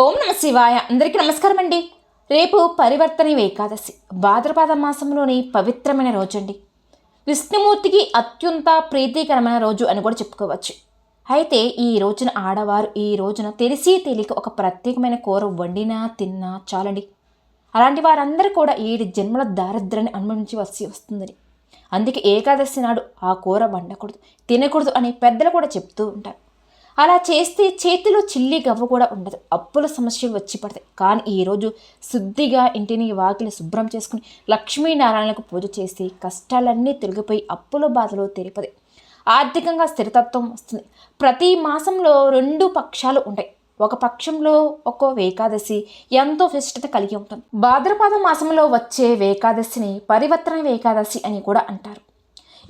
ఓం నమ శివాయ. అందరికీ నమస్కారం అండి రేపు పరివర్తన ఏకాదశి. భాద్రపద మాసంలోని పవిత్రమైన రోజు అండి విష్ణుమూర్తికి అత్యంత ప్రీతికరమైన రోజు అని కూడా చెప్పుకోవచ్చు. అయితే ఈ రోజున ఆడవారు ఈ రోజున తెలిసి తెలియక ఒక ప్రత్యేకమైన కూర వండినా తిన్నా చాలండి. అలాంటి వారందరూ కూడా ఏడు జన్మల దారిద్ర్యాన్ని అనుభవించవలసి వచ్చి వస్తుందని. అందుకే ఏకాదశి నాడు ఆ కూర వండకూడదు తినకూడదు అని పెద్దలు కూడా చెప్తూ ఉంటారు. అలా చేస్తే చేతిలో చిల్లి గవ్వ కూడా ఉండదు. అప్పుల సమస్యలు వచ్చి పడతాయి. కానీ ఈరోజు శుద్ధిగా ఇంటిని వాకిలి శుభ్రం చేసుకుని లక్ష్మీనారాయణకు పూజ చేసి కష్టాలన్నీ తిరిగిపోయి అప్పుల బాధలు తెలిపది ఆర్థికంగా స్థిరతత్వం వస్తుంది. ప్రతి మాసంలో రెండు పక్షాలు ఉంటాయి. ఒక పక్షంలో ఒక్కో ఏకాదశి ఎంతో విశిష్టత కలిగి ఉంటుంది. భాద్రపద మాసంలో వచ్చే ఏకాదశిని పరివర్తన ఏకాదశి అని కూడా అంటారు.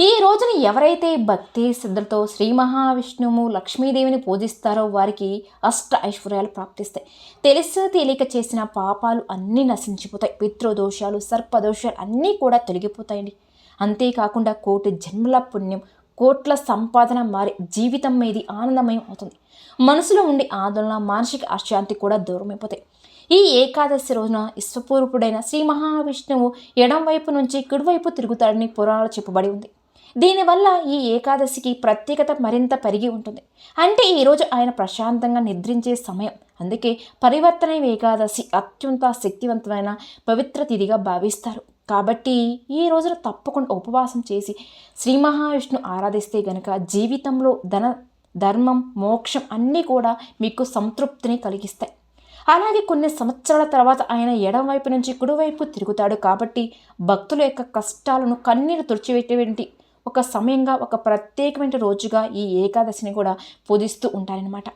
ఈ రోజున ఎవరైతే భక్తి శ్రద్ధలతో శ్రీ మహావిష్ణువు లక్ష్మీదేవిని పూజిస్తారో వారికి అష్ట ఐశ్వర్యాలు ప్రాప్తిస్తాయి. తెలిసి తేలిక చేసిన పాపాలు అన్నీ నశించిపోతాయి. పితృదోషాలు సర్పదోషాలు అన్నీ కూడా తొలగిపోతాయండి. అంతేకాకుండా కోటి జన్మల పుణ్యం కోట్ల సంపాదన మారి జీవితం మీది ఆనందమయం అవుతుంది. మనసులో ఉండే ఆందోళన మానసిక అశాంతి కూడా దూరమైపోతాయి ఈ ఏకాదశి రోజున విశ్వపూర్వుడైన శ్రీ మహావిష్ణువు ఎడం వైపు నుంచి కుడివైపు తిరుగుతాడని పురాణాలు చెప్పబడి ఉంది. దీనివల్ల ఈ ఏకాదశికి ప్రత్యేకత మరింత పెరిగి ఉంటుంది. అంటే ఈరోజు ఆయన ప్రశాంతంగా నిద్రించే సమయం. అందుకే పరివర్తన ఏకాదశి అత్యంత శక్తివంతమైన పవిత్ర తిథిగా భావిస్తారు. కాబట్టి ఈ రోజున తప్పకుండా ఉపవాసం చేసి శ్రీ మహావిష్ణు ఆరాధిస్తే గనక జీవితంలో ధన ధర్మం మోక్షం అన్నీ కూడా మీకు సంతృప్తిని కలిగిస్తాయి. అలాగే కొన్ని సంవత్సరాల తర్వాత ఆయన ఎడం వైపు నుంచి కుడివైపు తిరుగుతాడు కాబట్టి భక్తుల యొక్క కష్టాలను కన్నీరు తుడిచిపెట్టేటువంటి ఒక సమయంగా ఒక ప్రత్యేకమైన రోజుగా ఈ ఏకాదశిని కూడా పూజిస్తూ ఉంటారనమాట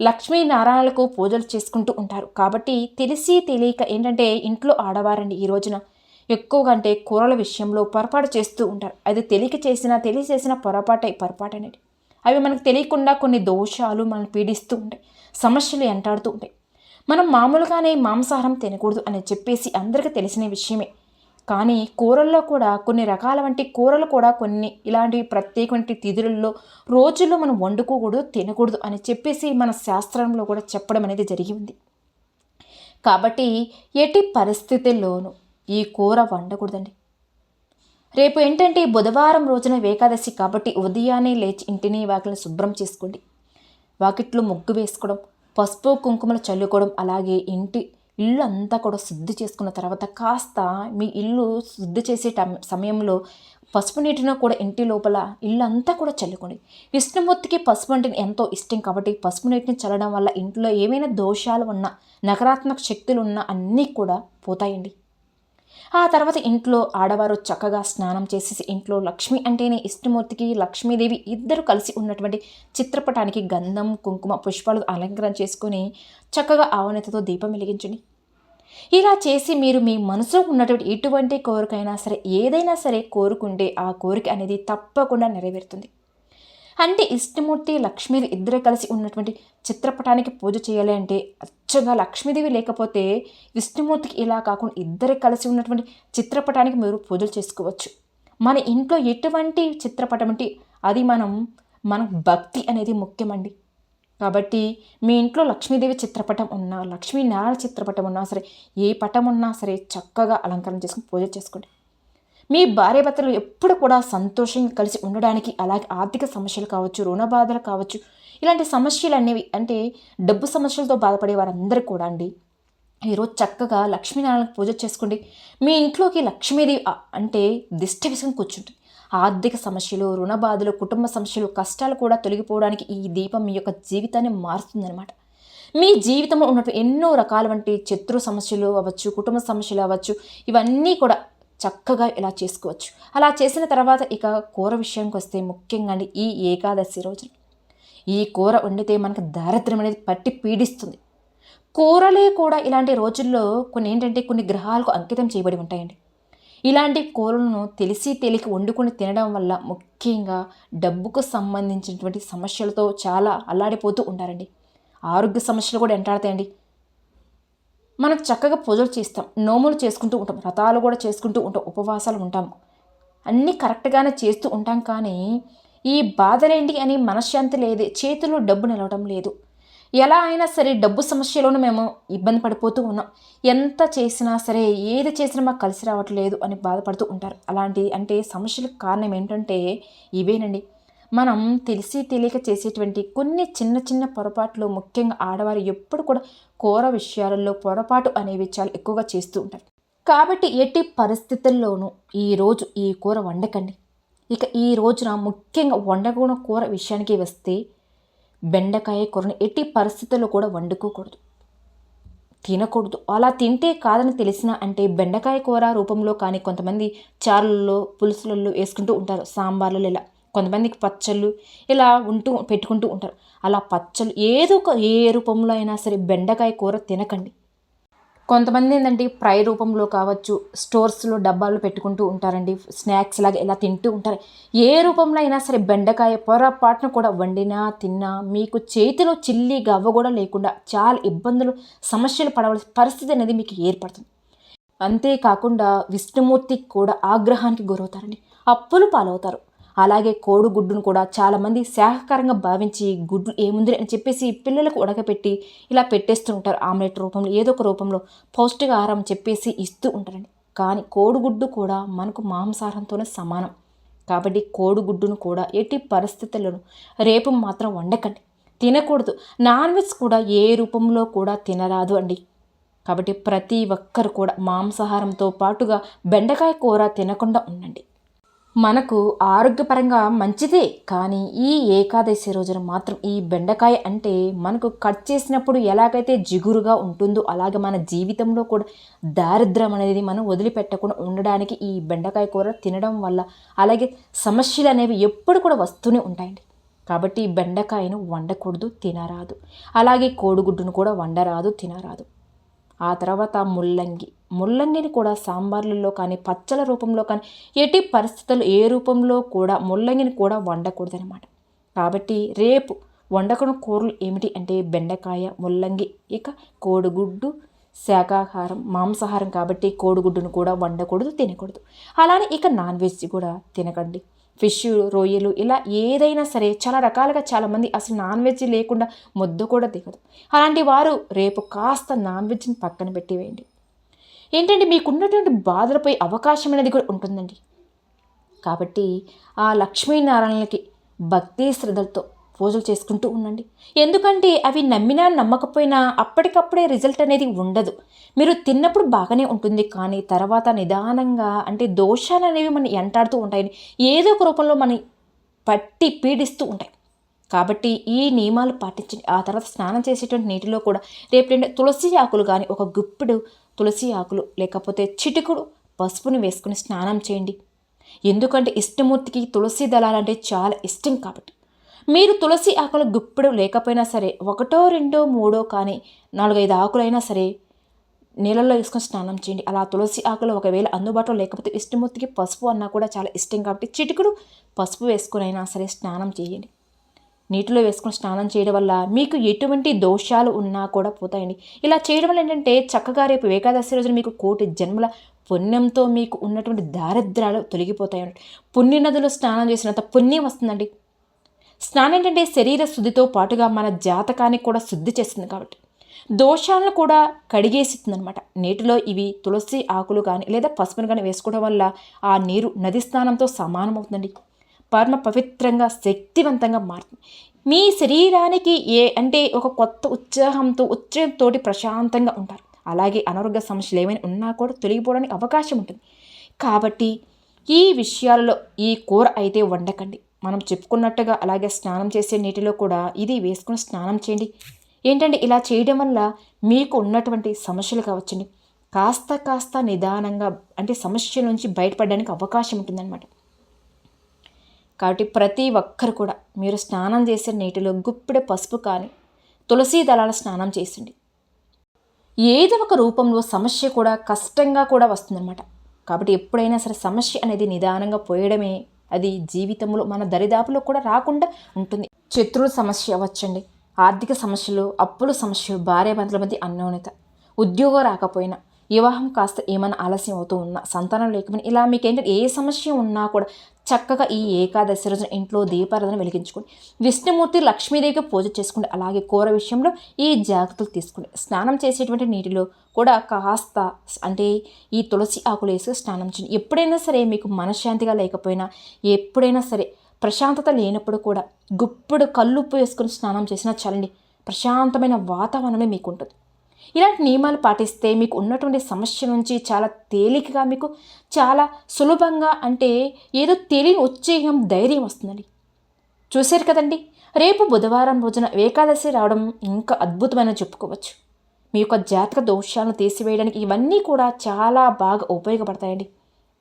లక్ష్మీనారాయణలకు పూజలు చేసుకుంటూ ఉంటారు. కాబట్టి తెలిసి తెలియక ఏంటంటే ఇంట్లో ఆడవారండి ఈ రోజున. ఎక్కువగా అంటే కూరల విషయంలో పొరపాటు చేస్తూ ఉంటారు. అది తెలియక చేసినా తెలిసి చేసిన పొరపాటే పొరపాటు అనేది. అవి మనకు తెలియకుండా కొన్ని దోషాలు మనల్ని పీడిస్తూ ఉంటాయి. సమస్యలు ఎంటాడుతూ ఉంటాయి. మనం మామూలుగానే మాంసాహారం తినకూడదు అని చెప్పేసి అందరికీ తెలిసిన విషయమే. కానీ కూరల్లో కూడా కొన్ని రకాల వంటి కూరలు కూడా కొన్ని ఇలాంటి ప్రత్యేకమైన తిథులలో రోజుల్లో మనం వండుకోకూడదు తినకూడదు అని చెప్పేసి మన శాస్త్రంలో కూడా చెప్పడం అనేది జరిగింది కాబట్టి ఎట్టి పరిస్థితుల్లోనూ ఈ కూర వండకూడదండి. రేపు ఏంటంటే బుధవారం రోజున ఏకాదశి కాబట్టి ఉదయాన్నే లేచి ఇంటిని వాకిలిని శుభ్రం చేసుకోండి. వాకిట్లో ముగ్గు వేసుకోవడం పసుపు కుంకుమలు చల్లుకోవడం అలాగే ఇంటి ఇల్లు అంతా కూడా శుద్ధి చేసుకున్న తర్వాత కాస్త మీ ఇల్లు శుద్ధి చేసే సమయంలో పసుపు నీటిని కూడా ఇంటి లోపల ఇల్లు అంతా కూడా చల్లుకోండి. విష్ణుమూర్తికి పసుపు అంటే ఎంతో ఇష్టం కాబట్టి పసుపు నీటిని చల్లడం వల్ల ఇంట్లో ఏమైనా దోషాలు ఉన్నా నకారాత్మక శక్తులు ఉన్నా అన్నీ కూడా పోతాయండి. ఆ తర్వాత ఇంట్లో ఆడవారు చక్కగా స్నానం చేసేసి ఇంట్లో లక్ష్మి అంటేనే ఇష్టమూర్తికి లక్ష్మీదేవి ఇద్దరు కలిసి ఉన్నటువంటి చిత్రపటానికి గంధం కుంకుమ పుష్పాలు అలంకరణ చేసుకుని చక్కగా ఆవనతతో దీపం వెలిగించండి. ఇలా చేసి మీరు మీ మనసులో ఉన్నటువంటి ఎటువంటి కోరికైనా సరే ఏదైనా సరే కోరుకుంటే ఆ కోరిక అనేది తప్పకుండా నెరవేరుతుంది. అంటే ఇష్టమూర్తి లక్ష్మీదేవి ఇద్దరు కలిసి ఉన్నటువంటి చిత్రపటానికి పూజ చేయాలి అంటే అచ్చగా లక్ష్మీదేవి లేకపోతే విష్ణుమూర్తికి ఇలా కాకుండా ఇద్దరే కలిసి ఉన్నటువంటి చిత్రపటానికి మీరు పూజలు చేసుకోవచ్చు. మన ఇంట్లో ఎటువంటి చిత్రపటం అంటే అది మనం మన భక్తి అనేది ముఖ్యమండి. కాబట్టి మీ ఇంట్లో లక్ష్మీదేవి చిత్రపటం ఉన్నా లక్ష్మీనారాయణ చిత్రపటం ఉన్నా సరే ఏ పటం ఉన్నా సరే చక్కగా అలంకరణ చేసుకుని పూజ చేసుకోండి. మీ భార్య భర్తలు ఎప్పుడు కూడా సంతోషంగా కలిసి ఉండడానికి అలాగే ఆర్థిక సమస్యలు కావచ్చు రుణ బాధలు కావచ్చు ఇలాంటి సమస్యలు అనేవి అంటే డబ్బు సమస్యలతో బాధపడే వారందరూ కూడా అండి. ఈరోజు చక్కగా లక్ష్మీనారాయణకు పూజ చేసుకోండి మీ ఇంట్లోకి లక్ష్మీదేవి అంటే దిష్టి విసుకుని కూర్చుంటుంది. ఆర్థిక సమస్యలు రుణ బాధలు కుటుంబ సమస్యలు కష్టాలు కూడా తొలగిపోవడానికి ఈ దీపం మీ యొక్క జీవితాన్ని మారుస్తుందన్నమాట. మీ జీవితంలో ఉన్నటువంటి ఎన్నో రకాల వంటి శత్రు సమస్యలు అవ్వచ్చు కుటుంబ సమస్యలు అవ్వచ్చు ఇవన్నీ కూడా చక్కగా ఇలా చేసుకోవచ్చు. అలా చేసిన తర్వాత ఇక కూర విషయానికి వస్తే ముఖ్యంగా అండి ఈ ఏకాదశి రోజున ఈ కూర వండితే మనకు దారిద్ర్యం అనేది పట్టి పీడిస్తుంది. కూరలే కూడా ఇలాంటి రోజుల్లో కొన్ని ఏంటంటే కొన్ని గ్రహాలకు అంకితం చేయబడి ఉంటాయండి. ఇలాంటి కూరలను తెలిసి తెలికి వండుకొని తినడం వల్ల ముఖ్యంగా డబ్బుకు సంబంధించినటువంటి సమస్యలతో చాలా అల్లాడిపోతూ ఉంటారండి. ఆరోగ్య సమస్యలు కూడా ఎంటాడతాయండి. మనం చక్కగా పూజలు చేస్తాం నోములు చేసుకుంటూ ఉంటాం వ్రతాలు కూడా చేసుకుంటూ ఉంటాం ఉపవాసాలు ఉంటాం. అన్నీ కరెక్ట్గానే చేస్తూ ఉంటాం కానీ ఈ బాధలేంటి అని మనశ్శాంతి లేదు చేతిలో డబ్బు నిలవడం లేదు. ఎలా అయినా సరే డబ్బు సమస్యలోనూ మేము ఇబ్బంది పడిపోతూ ఉన్నాం. ఎంత చేసినా సరే ఏది చేసినా మాకు కలిసి రావట్లేదు అని బాధపడుతూ ఉంటారు. అలాంటి అంటే సమస్యలకు కారణం ఏంటంటే ఇవేనండి. మనం తెలిసి తెలియక చేసేటువంటి కొన్ని చిన్న చిన్న పొరపాట్లు ముఖ్యంగా ఆడవారు ఎప్పుడు కూడా కూర విషయాలలో పొరపాటు అనేవి చాలా ఎక్కువగా చేస్తూ ఉంటారు. కాబట్టి ఎట్టి పరిస్థితుల్లోనూ ఈరోజు ఈ కూర వండకండి. ఇక ఈ రోజున ముఖ్యంగా వండకున్న కూర విషయానికి వస్తే బెండకాయ కూరను ఎట్టి పరిస్థితుల్లో కూడా వండుకోకూడదు. తినకూడదు. అలా తింటే కాదని తెలిసిన అంటే బెండకాయ కూర రూపంలో కానీ కొంతమంది చారులలో పులుసులలో వేసుకుంటూ ఉంటారు. సాంబార్లలో ఇలా కొంతమందికి పచ్చళ్ళు ఇలా ఉంటూ పెట్టుకుంటూ ఉంటారు. అలా పచ్చళ్ళు ఏదో ఒక ఏ రూపంలో అయినా సరే బెండకాయ కూర తినకండి. కొంతమంది ఏంటంటే ఫ్రై రూపంలో కావచ్చు స్టోర్స్లో డబ్బాలు పెట్టుకుంటూ ఉంటారండి. స్నాక్స్ లాగా ఇలా తింటూ ఉంటారు. ఏ రూపంలో అయినా సరే బెండకాయ పొరపాటున కూడా వండినా తిన్నా మీకు చేతిలో చిల్లి గవ్వ కూడా లేకుండా చాలా ఇబ్బందులు సమస్యలు పడవలసిన పరిస్థితి అనేది మీకు ఏర్పడుతుంది. అంతేకాకుండా విష్ణుమూర్తికి కూడా ఆగ్రహానికి గురవుతారండి. అప్పులు పాలవుతారు. అలాగే కోడిగుడ్డును కూడా చాలామంది శాఖకరంగా భావించి గుడ్లు ఏముంది అని చెప్పేసి పిల్లలకు ఉడకపెట్టి ఇలా పెట్టేస్తూ ఉంటారు ఆమ్లెట్ రూపంలో ఏదో ఒక రూపంలో పౌష్టికాహారం చెప్పేసి ఇస్తూ ఉంటారండి. కానీ కోడిగుడ్డు కూడా మనకు మాంసాహారంతోనే సమానం. కాబట్టి కోడిగుడ్డును కూడా ఎట్టి పరిస్థితుల్లోనూ రేపు మాత్రం వండకండి. తినకూడదు. నాన్ వెజ్ కూడా ఏ రూపంలో కూడా తినరాదు అండి. కాబట్టి ప్రతి ఒక్కరు కూడా మాంసాహారంతో పాటుగా బెండకాయ కూర తినకుండా ఉండండి. మనకు ఆరోగ్యపరంగా మంచిదే కానీ ఈ ఏకాదశి రోజున మాత్రం ఈ బెండకాయ అంటే మనకు కట్ చేసినప్పుడు ఎలాగైతే జిగురుగా ఉంటుందో అలాగే మన జీవితంలో కూడా దారిద్ర్యం అనేది మనం వదిలిపెట్టకుండా ఉండడానికి ఈ బెండకాయ కూర తినడం వల్ల అలాగే సమస్యలు అనేవి ఎప్పుడు కూడా వస్తూనే ఉంటాయండి. కాబట్టి ఈ బెండకాయను వండకూడదు తినరాదు. అలాగే కోడిగుడ్డును కూడా వండరాదు తినరాదు. ఆ తర్వాత ముల్లంగి. ముల్లంగిని కూడా సాంబార్లలో కానీ పచ్చల రూపంలో కానీ ఎట్టి పరిస్థితులు ఏ రూపంలో కూడా ముల్లంగిని కూడా వండకూడదనమాట కాబట్టి రేపు వండకున్న కూరలు ఏమిటి అంటే బెండకాయ ముల్లంగి ఇక కోడిగుడ్డు శాకాహారం మాంసాహారం కాబట్టి కోడిగుడ్డును కూడా వండకూడదు తినకూడదు. అలానే ఇక నాన్ వెజ్ కూడా తినకండి. ఫిష్ రొయ్యలు ఇలా ఏదైనా సరే చాలా రకాలుగా చాలామంది అసలు నాన్ వెజ్ లేకుండా ముద్ద కూడా దిగదు అలాంటి వారు రేపు కాస్త నాన్ వెజ్ని పక్కన పెట్టివేయండి ఏంటంటే మీకున్నటువంటి బాధలపై అవకాశం అనేది కూడా ఉంటుందండి. కాబట్టి ఆ లక్ష్మీనారాయణలకి భక్తి శ్రద్ధలతో పూజలు చేసుకుంటూ ఉండండి. ఎందుకంటే అవి నమ్మినా నమ్మకపోయినా అప్పటికప్పుడే రిజల్ట్ అనేది ఉండదు. మీరు తిన్నప్పుడు బాగానే ఉంటుంది. కానీ తర్వాత నిదానంగా అంటే దోషాలు అనేవి మనం ఎంటాడుతూ ఉంటాయని ఏదో ఒక రూపంలో మన పట్టి పీడిస్తూ ఉంటాయి. కాబట్టి ఈ నియమాలు పాటించండి. ఆ తర్వాత స్నానం చేసేటువంటి నీటిలో కూడా రేపు తులసి ఆకులు కానీ ఒక గుప్పిడు తులసి ఆకులు లేకపోతే చిటికుడు పసుపుని వేసుకుని స్నానం చేయండి. ఎందుకంటే ఇష్టమూర్తికి తులసి దళాలంటే చాలా ఇష్టం కాబట్టి. మీరు తులసి ఆకులు గుప్పిడు లేకపోయినా సరే ఒకటో రెండో మూడో కానీ నాలుగైదు ఆకులైనా సరే నీళ్ళల్లో వేసుకొని స్నానం చేయండి. అలా తులసి ఆకులు ఒకవేళ అందుబాటులో లేకపోతే ఇష్టమూర్తికి పసుపు అన్నా కూడా చాలా ఇష్టం కాబట్టి చిటికుడు పసుపు వేసుకుని అయినా సరే స్నానం చేయండి. నీటిలో వేసుకొని స్నానం చేయడం వల్ల మీకు ఎటువంటి దోషాలు ఉన్నా కూడా పోతాయండి. ఇలా చేయడం వల్ల ఏంటంటే చక్కగా రేపు ఏకాదశి రోజున మీకు కోటి జన్మల పుణ్యంతో మీకు ఉన్నటువంటి దారిద్రాలు తొలగిపోతాయండి. పుణ్య నదులు స్నానం చేసినంత పుణ్యం వస్తుందండి. స్నానం ఏంటంటే శరీర శుద్ధితో పాటుగా మన జాతకాన్ని కూడా శుద్ధి చేస్తుంది కాబట్టి. దోషాలను కూడా కడిగేసిస్తుందనమాట నీటిలో ఇవి తులసి ఆకులు కానీ లేదా పసుపును కానీ వేసుకోవడం వల్ల ఆ నీరు నది స్నానంతో సమానమవుతుందండి. పరమ పవిత్రంగా శక్తివంతంగా మారుతుంది. మీ శరీరానికి ఏ అంటే ఒక కొత్త ఉత్సాహంతో ఉత్సాహంతోటి ప్రశాంతంగా ఉంటారు. అలాగే అనారోగ్య సమస్యలు ఏమైనా ఉన్నా కూడా తొలగిపోవడానికి అవకాశం ఉంటుంది. కాబట్టి ఈ విషయాలలో ఈ కూర అయితే వండకండి. మనం చెప్పుకున్నట్టుగా అలాగే స్నానం చేసే నీటిలో కూడా ఇది వేసుకుని స్నానం చేయండి. ఏంటంటే ఇలా చేయడం వల్ల మీకు ఉన్నటువంటి సమస్యలు కావచ్చండి. కాస్త కాస్త నిదానంగా అంటే సమస్య నుంచి బయటపడడానికి అవకాశం ఉంటుందన్నమాట. కాబట్టి ప్రతి ఒక్కరు కూడా మీరు స్నానం చేసే నీటిలో గుప్పిడ పసుపు కానీ తులసీ దళాల స్నానం చేసిండి ఏదో ఒక రూపంలో సమస్య కూడా కష్టంగా కూడా వస్తుందన్నమాట. కాబట్టి ఎప్పుడైనా సరే సమస్య అనేది నిదానంగా పోయడమే అది జీవితంలో మన దరిదాపులో కూడా రాకుండా ఉంటుంది. శత్రువుల సమస్య అవ్వచ్చండి. ఆర్థిక సమస్యలు అప్పుల సమస్యలు భార్యాభర్తల మధ్య అన్యోన్యత. ఉద్యోగం రాకపోయినా వివాహం కాస్త ఏమైనా ఆలస్యం అవుతూ ఉన్నా సంతానం లేకపోయినా ఇలా మీకు ఏంటంటే ఏ సమస్య ఉన్నా కూడా చక్కగా ఈ ఏకాదశి రోజున ఇంట్లో దీపారాధన వెలిగించుకోండి. విష్ణుమూర్తి లక్ష్మీదేవికి పూజ చేసుకోండి అలాగే కూర విషయంలో ఈ జాగ్రత్తలు తీసుకోండి. స్నానం చేసేటువంటి నీటిలో కూడా కాస్త అంటే ఈ తులసి ఆకులు వేసి స్నానం చేయండి. ఎప్పుడైనా సరే మీకు మనశ్శాంతిగా లేకపోయినా ఎప్పుడైనా సరే ప్రశాంతత లేనప్పుడు కూడా గుప్పుడు కల్లుప్పు వేసుకొని స్నానం చేసినా చల్లండి ప్రశాంతమైన వాతావరణమే మీకు ఉంటుంది ఇలాంటి నియమాలు పాటిస్తే మీకు ఉన్నటువంటి సమస్య నుంచి చాలా తేలికగా మీకు చాలా సులభంగా అంటే ఏదో తెలియని ఉత్సేహం ధైర్యం వస్తుందండి. చూశారు కదండి? రేపు బుధవారం రోజున ఏకాదశి రావడం ఇంకా అద్భుతమైన చెప్పుకోవచ్చు. మీ యొక్క జాతక దోషాలను తీసివేయడానికి ఇవన్నీ కూడా చాలా బాగా ఉపయోగపడతాయండి.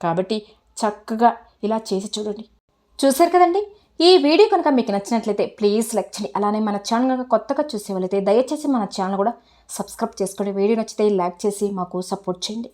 కాబట్టి చక్కగా ఇలా చేసి చూడండి. చూశారు కదండి? ఈ వీడియో కనుక మీకు నచ్చినట్లయితే ప్లీజ్ లైక్ చేయండి. అలానే మన ఛానల్ కనుక కొత్తగా చూసే వాళ్ళైతే దయచేసి మన ఛానల్ కూడా సబ్స్క్రైబ్ చేసుకోండి వీడియో నచ్చితే లైక్ చేసి మాకు సపోర్ట్ చేయండి.